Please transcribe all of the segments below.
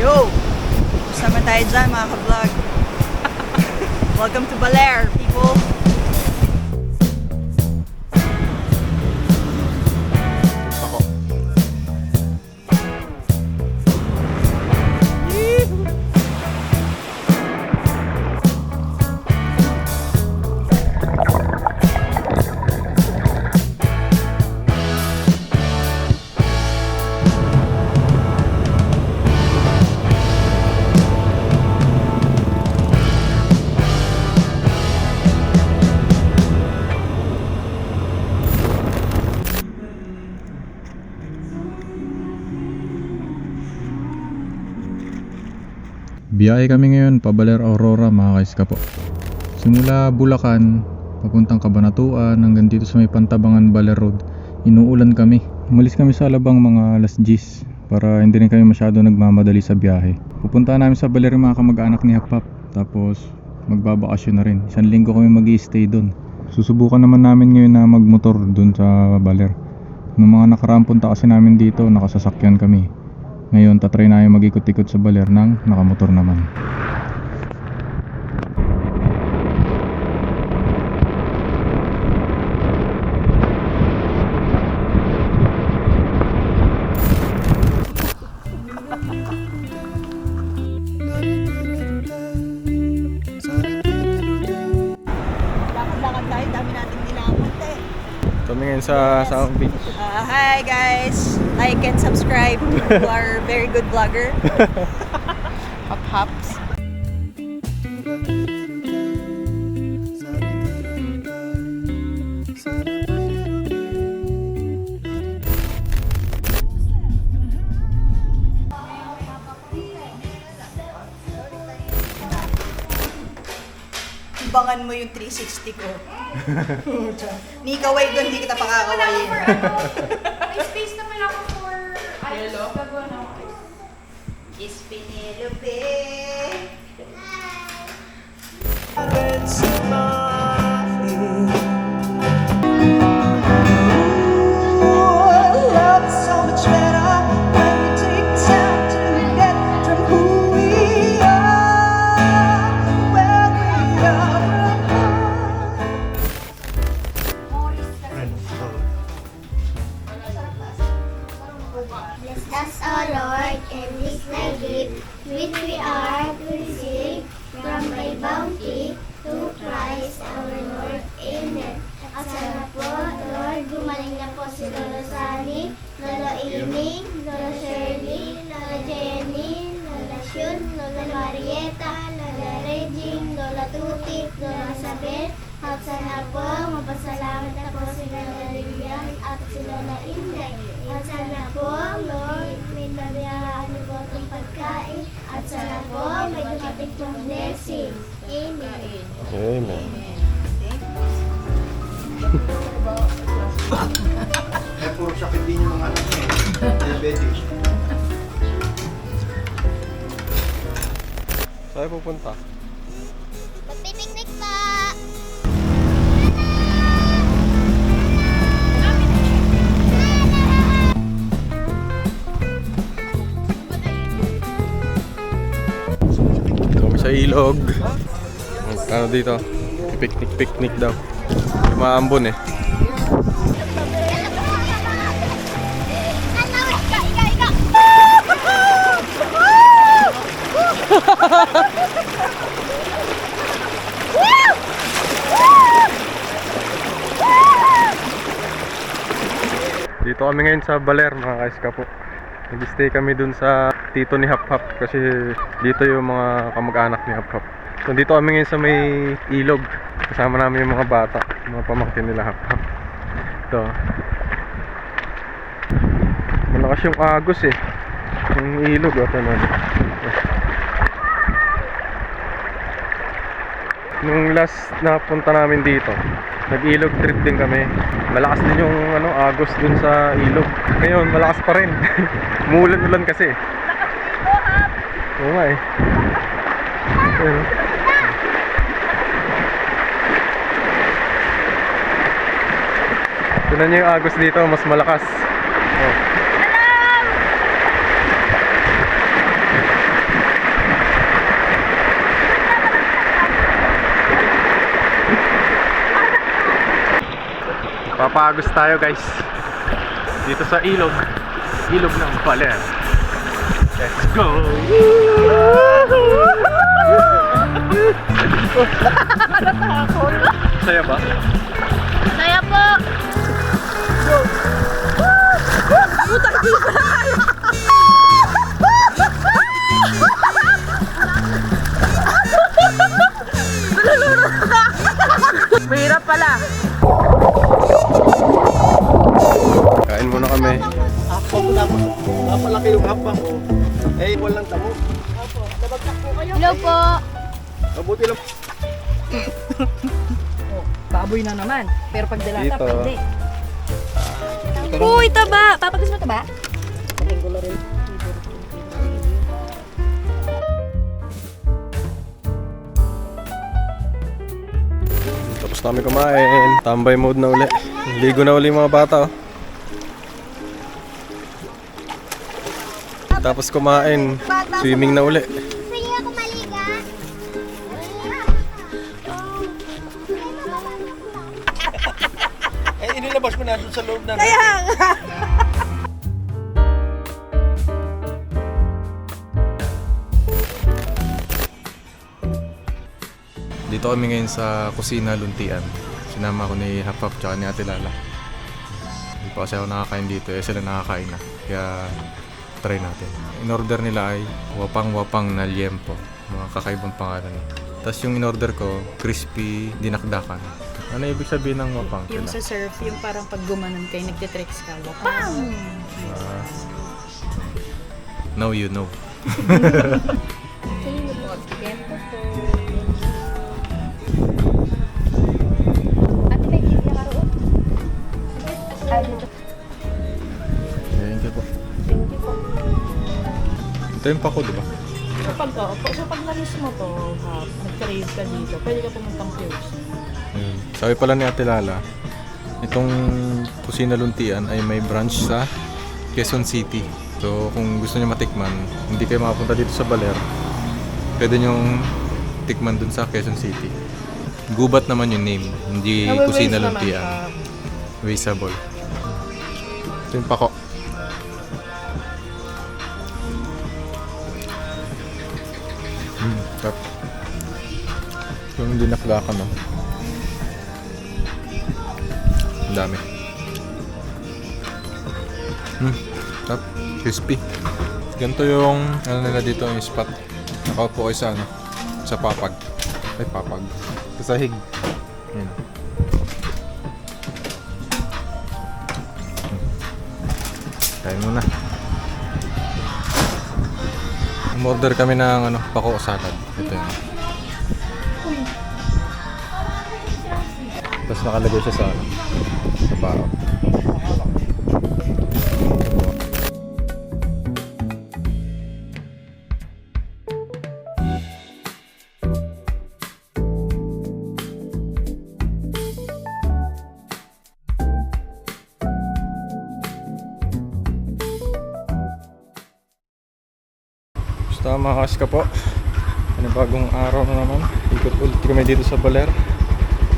Yo! Kasama tayo dyan mga ka-vlog. Welcome to Baler, people. Biyahe kami ngayon pabaler Aurora mga kaiska po. Simula Bulacan, papuntang Cabanatuan hanggang dito sa may Pantabangan Baler Road. Inuulan kami. Umalis kami sa Alabang mga alas 10 para hindi rin kami masyado nagmamadali sa biyahe. Pupunta namin sa Baler mga kamag-anak ni Hapap. Tapos magbabakasyon na rin. Isang linggo kami mag stay doon. Susubukan naman namin ngayon na magmotor doon sa Baler. Nung mga nakaraang punta kasi namin dito, nakasasakyan kami. Ngayon, tatry namin mag-ikot-ikot sa baler ng nakamotor naman. Eh. Kami ngayon sa South Beach. Uh, hi guys! Like and subscribe to our very good vlogger. Hop Hops. Ibangan mo yung 360 ko. Ni kaway doon, hindi kita pakakawayin. May space na pala ako for ice. Gagawa na ako ice. Is Penelope. Bless Shun, Lola Marieta, Lola Regine, Lola Tuti, Lola Isabel, at sana po, mapasalamat na po si Lola Lilian at si Lola Inday. At sana po, Lord, may nabiyaan niyo po itong pagkain. At sana po, may dumating pong blessing. Amen. Amen. Eh, puro sakit din yung mga anak niya. Diabetes. Saan pupunta? Magpipiknik pa! Kami sa ilog. Ano dito? Picnic-picnic daw. Maambon eh. Dito kami ngayon sa Baler mga kaiska po. Nag-stay kami dun sa tito ni Hap Hap kasi dito yung mga kamag-anak ni Hap Hap. So dito kami ngayon sa may ilog. Kasama namin yung mga bata, mga pamangkin nila Hap Hap. Ito. Malakas yung agos eh. Yung ilog oh, ito Nung last na punta namin dito, nag-ilog trip din kami. Malakas din yung ano, agos dun sa ilog. Ngayon, malakas pa rin. Umulan-ulan kasi. Oo nga eh. Tignan nyo yung agos dito, mas malakas. Oh. Papagos tayo guys. Dito sa ilog. Ilog ng Baler. Let's go! Saya ba? Saya po! Mahirap pala. Kami. Hapang mo dapat. Napalaki yung hapang ko. Eh, walang tamo. Hello po! Mabuti lang. Baboy na naman. Pero pag dalata, Dito. pwede. Uy, taba! Papagas mo taba? Tapos kami kumain. Tambay mode na uli. Ligo na uli mga bata. Oh. Tapos kumain. Swimming na uli. Eh, inilabas ko na doon sa loob na. Dito kami ngayon sa kusina luntian. Sinama ko ni Hapap tsaka ni Ate Lala. Hindi pa kasi ako nakakain dito. Eh sila nakakain na. Kaya try natin. In order nila ay wapang-wapang na liempo. Mga kakaibang pangalan. Tapos yung in order ko, crispy dinakdakan. Ano ibig sabihin ng wapang? Yung sa surf, yung parang pag gumanon kayo, nagtitricks ka. Bang! Ah. now you know. Ate, Ito yung pako, di ba? So pag, oh, so pag na-miss mo to, ha, nag-crave ka dito, pwede ka pumuntang Pierce. Ayun. Sabi pala ni Ate Lala, itong Kusina Luntian ay may branch sa Quezon City. So kung gusto niyo matikman, hindi kayo makapunta dito sa Baler. Pwede niyong tikman dun sa Quezon City. Gubat naman yung name, hindi Kusina Luntian. Wasteable. Ito yung pako. Yung dinakdakan no. Ang dami. Hmm, tap. Crispy. Ganito yung ano nila dito yung spot. Nakaupo kayo sa ano, sa papag. Ay, papag. Sa sahig. Yan. Kain muna. Umorder kami ng ano, pako salad. Ito yun. Tapos nakalagay siya sa ano, sa bao. Basta mga kaska po. Ano bagong araw na naman. Ikot ulit kami dito sa Baler.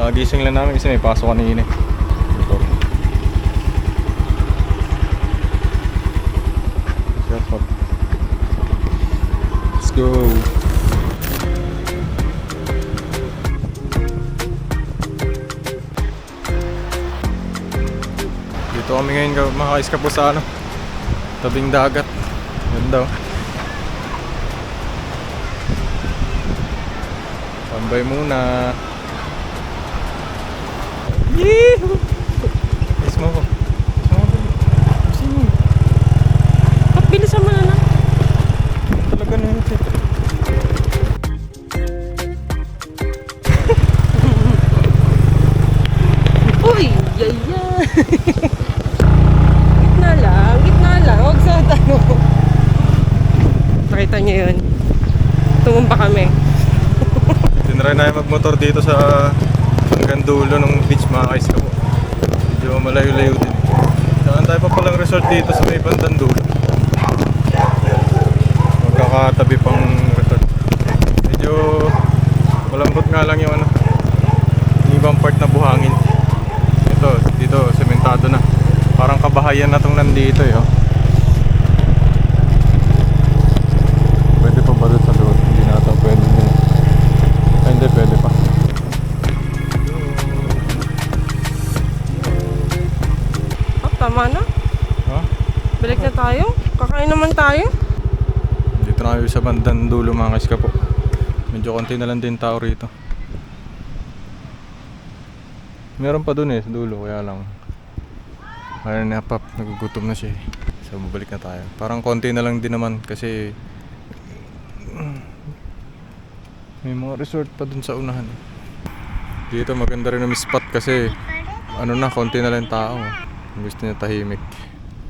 Nakagising lang namin kasi may pasok kanina. eh. Ito. Shut up. Let's go. Dito kami ngayon ga- mga kaiska po sa ano. Tabing dagat. Ganda oh. Tambay muna. Yee! Kiss mo ko. Kiss mo ko. Ba't na lang? Talaga. Uy! Yaya! gitna lang, gitna lang. Huwag sa tanong. Nakita niyo yun. Tumumpa kami. Tinry na magmotor dito sa hanggang dulo ng beach mga kaiska po. Medyo malayo-layo din. Saan tayo pa palang resort dito sa may bandang dulo. Magkakatabi pang resort. Medyo malambot nga lang yung ano. Yung ibang part na buhangin. Ito, dito apektado na. Parang kabahayan na tong nandito eh. Oh. Tama na. Ha? Balik na tayo. Kakain naman tayo. Dito na kayo sa bandang dulo mga kaiska po. Medyo konti na lang din tao rito. Meron pa dun eh sa dulo kaya lang. Kaya na pap, nagugutom na siya eh. So babalik na tayo. Parang konti na lang din naman kasi may mga resort pa dun sa unahan. Dito maganda rin ang spot kasi ano na, konti na lang tao. Kung Gusto niya tahimik.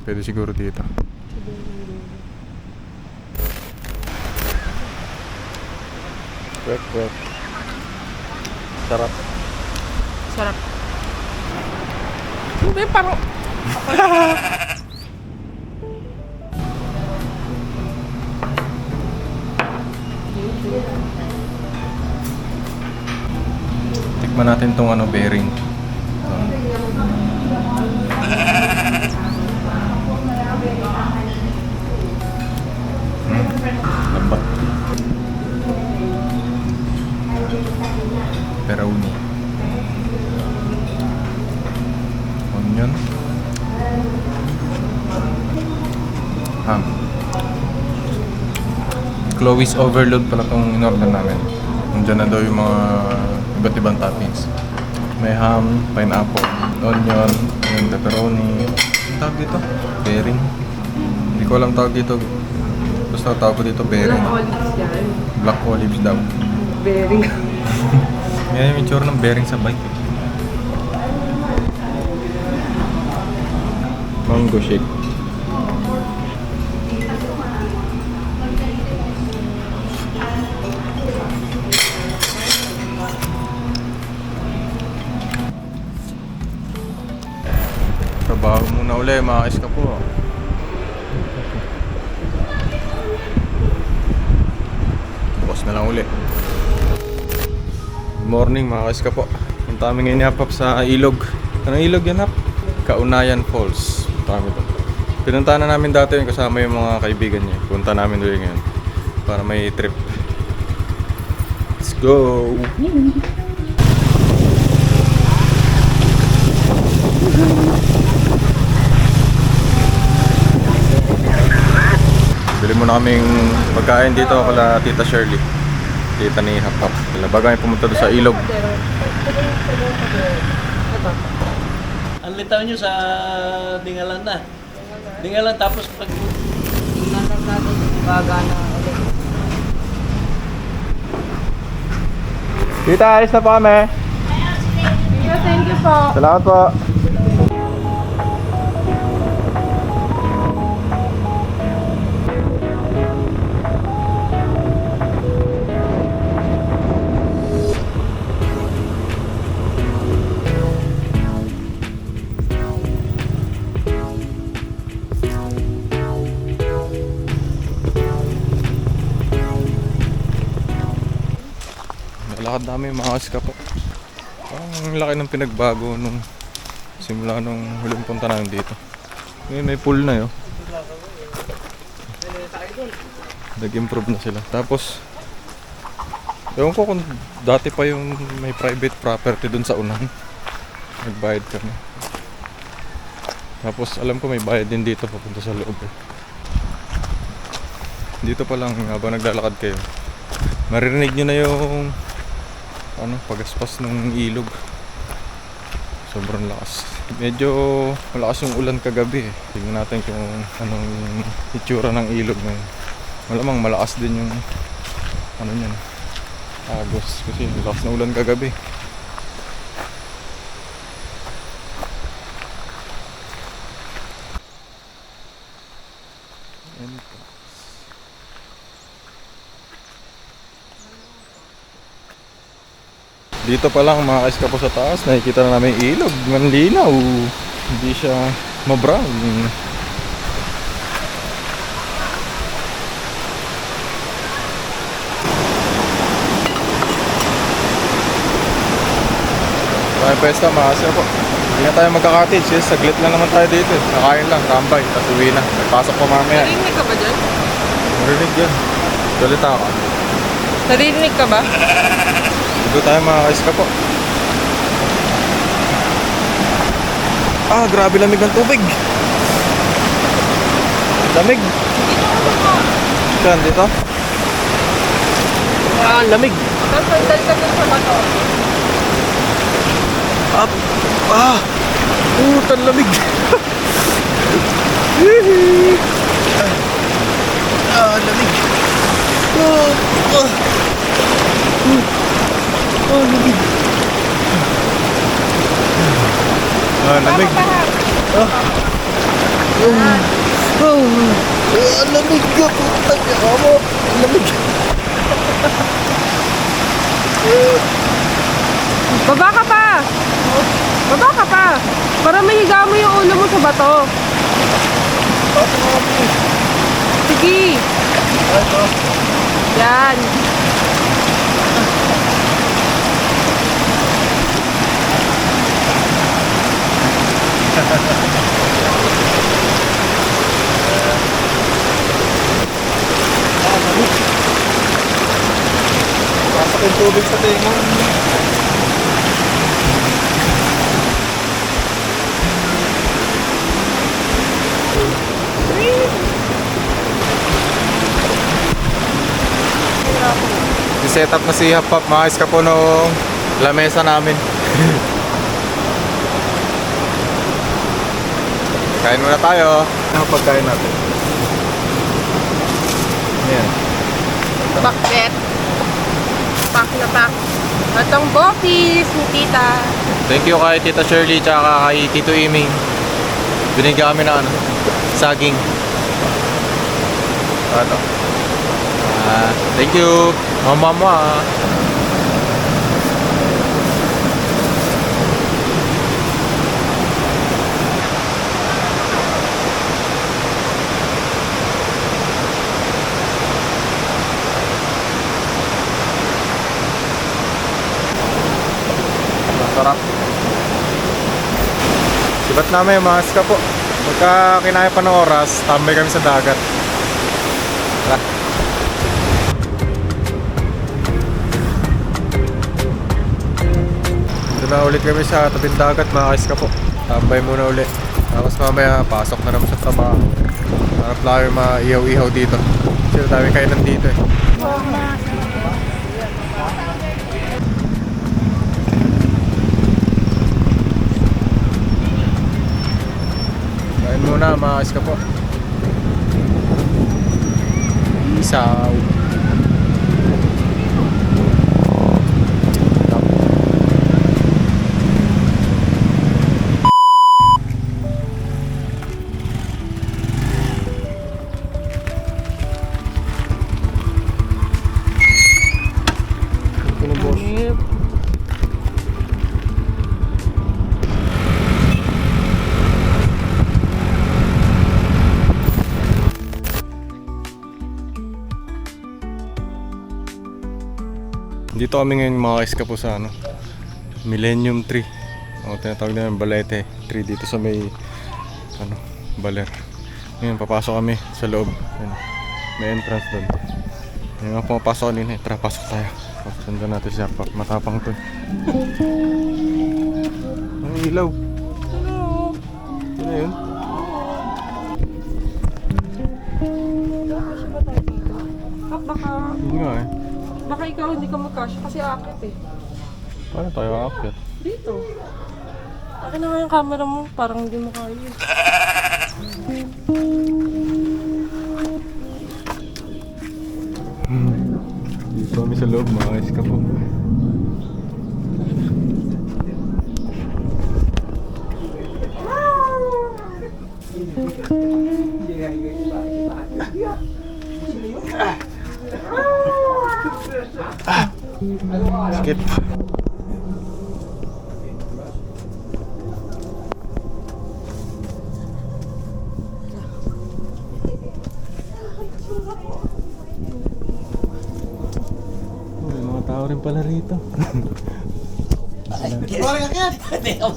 Pwede siguro dito. Kwek kwek. Sarap. Sarap. Hindi, parang... Tikman natin tong ano bearing. Chloe's Overload pala tong in-order namin. Nandiyan na daw yung mga iba't ibang toppings. May ham, pineapple, onion, yung pepperoni. Ang tawag dito? Bearing. Hindi ko alam tawag dito. Basta tawag ko dito bearing. olives yan. Black olives daw. Very Yan yung itsura ng bearing sa bike. Mango shake. Uli, mga iska po. Bukas na lang uli. Morning mga kaiska po. Punta kami ngayon hapap sa ilog. Anong ilog yan hap? Kaunayan Falls. Kami doon. Pinuntahan na namin dati yun kasama yung mga kaibigan niya. Punta namin doon ngayon. Para may trip. Let's go! Bili muna kaming pagkain dito kala Tita Shirley. Tita ni Hapap. Bago kami pumunta doon sa ilog. Ang litaw nyo sa Dingalan na. Dingalan tapos pag Tita, alis na po kami. Thank you po. Salamat po. Nalakad namin mga kaska po. Ang laki ng pinagbago nung simula nung huling punta namin dito. Ngayon may pool na yun. Nag-improve na sila. Tapos, ewan ko kung dati pa yung may private property dun sa unahan. Nagbayad kami. Tapos alam ko may bayad din dito papunta sa loob. eh. Dito pa lang habang naglalakad kayo. Maririnig nyo na yung ano, pagaspas ng ilog. Sobrang lakas. Medyo malakas yung ulan kagabi eh. Tingnan natin kung anong itsura ng ilog ngayon. Malamang malakas din yung ano niyan. Agos kasi malakas na ulan kagabi. Dito pa lang mga kaiska po sa taas, nakikita na namin ilog, manlinaw. Hindi siya mabrown. Maraming pesta mga kaiska po. Hindi na tayo magka-cottage. Eh. Saglit lang naman tayo dito. Eh. Nakain lang, tambay. Tapos uwi na. Nagpasok pa mamaya. Narinig ka ba dyan? Marinig yan. Salita ka. Narinig ka ba? Dito tayo mga kaiska po. Ah, grabe lamig ng tubig. Lamig. Saan dito? Ah, lamig. Tapos sandal ka dun sa bato. Up. Ah. Putan lamig. ah, lamig. Oh, oh. Oh, lamig. Ah, lamig. Ah. Oh. Oh. Ah, lamig ka. Putang ina mo. Lamig. Baba ka pa! Baba ka pa! Para mahiga mo yung ulo mo sa bato. Sige! Yan. Pasok yung tubig sa tenga. set up na si Hapap, maayos ka po nung lamesa namin. Kain muna tayo. Ano pagkain natin? Ayan. Bakit? Pak na pak. Atong bokis ni tita. Thank you kay Tita Shirley tsaka kay Tito Iming. Binigyan kami ng ano, saging. Ano? Ah, thank you. Mama mo ah. Masarap. Sibat namin mga ska po. Pagka kinaya pa ng oras, tambay kami sa dagat. Tara. Dito na ulit kami sa tabing dagat mga ska po. Tambay muna ulit. Tapos mamaya pasok na naman sa trabaho. Lang kami maihaw-ihaw dito. Kasi dami kainan dito eh. Muna mga iska po. Isaw. Dito kami ngayon mga iska po sa ano, Millennium Tree. O tinatawag na yung Balete Tree dito sa may ano, Baler. Ngayon papasok kami sa loob. Ayun, may entrance doon. Ngayon nga pumapasok kanina eh. Tara, pasok tayo. Pasundan natin siya. Pa- Matapang to. Ang ilaw. Ano yun? Baka, Yun nga eh. Baka ikaw hindi ka magkasya kasi akit eh. Paano tayo aakyat? Dito. Akin na nga yung camera mo, parang hindi mo kaya. Dito kami sa loob, mga iska po. Skip. May mga tao rin pala rito.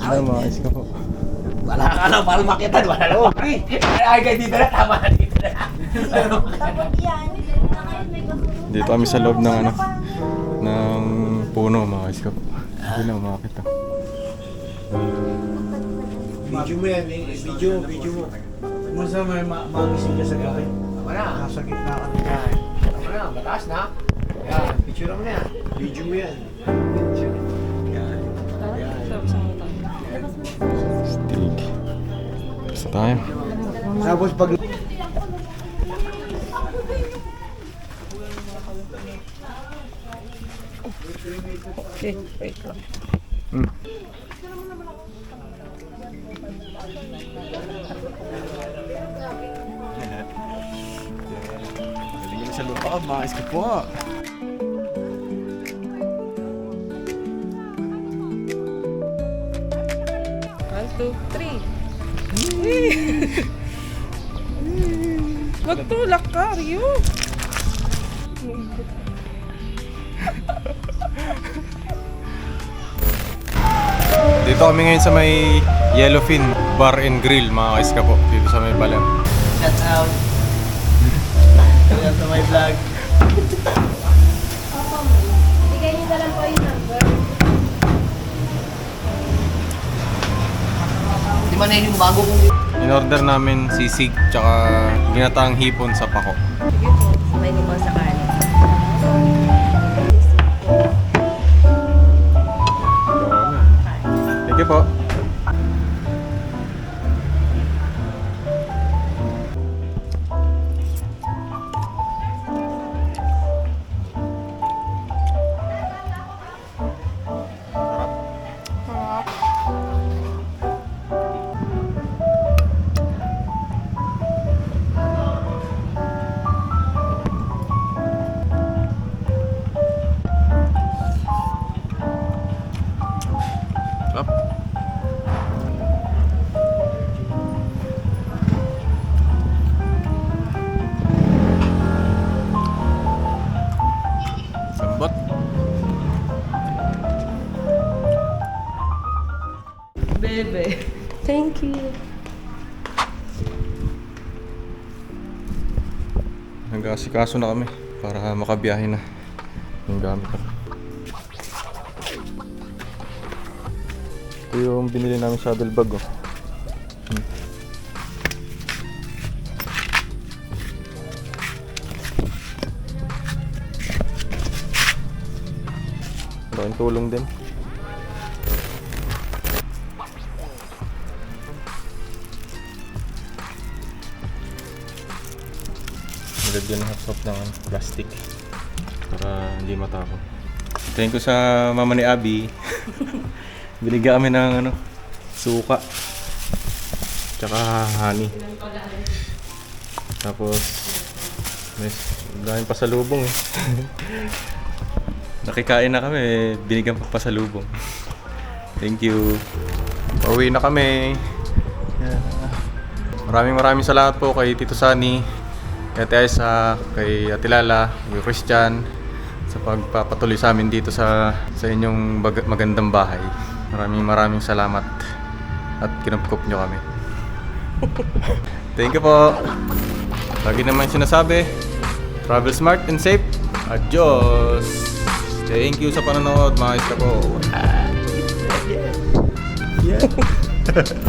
Ano mga guys ka po. Wala ka na, mahal makitan. Wala na makri. Ay, ay, dito na. Tama na dito na. Dito kami sa loob ng ano puno mga guys ka po. Hindi na umakit ah. Video mo yan, eh. video mo, video mo. Masa may ma magising ka sa gabi. Wala. Nasa gitna ka na. Wala, mataas na. Yan, picture mo na yan. Video mo yan. Yan. Steak. Basta tayo. Tapos pag Okay, wait lang. Hmm. Galing sa lupa, mga iska po. One, two, three. Magtulak ka, Rio. Dito kami ngayon sa may Yellowfin Bar and Grill mga kaiska po. Dito sa may Baler. Shout out. Shout out to my vlog. Bigay niyo na lang po yung number. Di ba na yun yung bago kong In order namin sisig tsaka ginataang hipon sa pako. Sige po, may limang sa kanin. You. Nag-asikaso na kami para makabiyahe na yung gamit ko. Ito yung binili namin saddle bag oh. Hmm. Malaking tulong din. Nilagyan ng hot ng plastic para hindi matapon. Thank you sa mama ni Abby. Binigyan kami ng ano, suka. Tsaka honey. Tapos may daming pasalubong eh. Nakikain na kami, binigyan pa pasalubong. Thank you. Pauwi na kami. Yeah. Maraming maraming salamat po kay Tito Sani, kay Ate Aisa, kay Ate Lala, kay Christian sa pagpapatuloy sa amin dito sa sa inyong bag- magandang bahay. Maraming maraming salamat at kinupkup nyo kami. Thank you po. Lagi naman sinasabi, travel smart and safe. Adios! Thank you sa panonood mga iska po. Yeah.